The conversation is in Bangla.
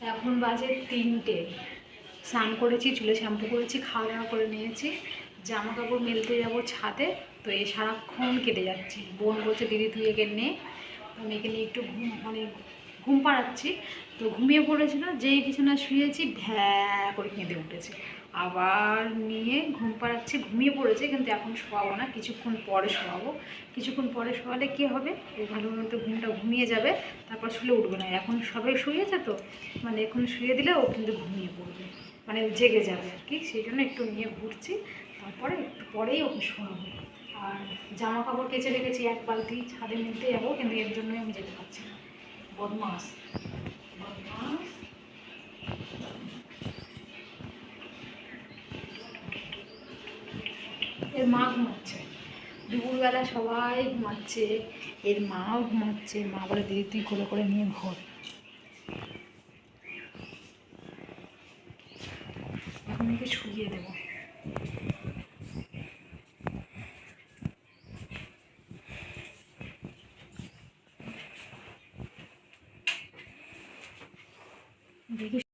এখন বাজে তিনটে। স্নান করেছি, চুলে শ্যাম্পু করেছি খাওয়া দাওয়া করে নিয়েছি। জামা কাপড় মেলতে যাব ছাদে, তো এ সারাক্ষণ কেটে যাচ্ছে। বোন বলছে, দিদি তুই একে নে। আমি একে নিয়ে একটু ঘুম মানে ঘুম পাড়াচ্ছি। তো ঘুমিয়ে পড়েছিল, যেই বিছানা শুয়েছি, ভ্যা করে কেঁদে উঠেছে। আবার নিয়ে ঘুম পাড়াচ্ছি, ঘুমিয়ে পড়েছে, কিন্তু এখন শোয়াবো না, কিছুক্ষণ পরে শোয়াবো। কিছুক্ষণ পরে শোয়ালে কী হবে? ও ভালো মতো ঘুমটা ঘুমিয়ে যাবে, তারপর শুলে উঠবে না। এখন সবাই শুয়েছে তো? মানে এখন শুয়ে দিলে ও কিন্তু ঘুমিয়ে পড়বে। মানে জেগে যাবে আর কি, সেই জন্য একটু নিয়ে ঘুরছি। তারপরে একটু পরেই ওকে শোয়াবো। আর জামা কাপড় কেচে রেখেছি, এক বালতি ছাদে নিতে যাব, কিন্তু এর জন্যই আমি যেতে পারছি না। বদমাস। বদমাস এর মা ঘুমাচ্ছে। দুপুরবেলা সবাই ঘুমাচ্ছে, এর মাও ঘুমাচ্ছে। মা বলে, দিদি, তুই করে করে নিয়ে ঘর। এখন একে শুকিয়ে দেবো। দেখি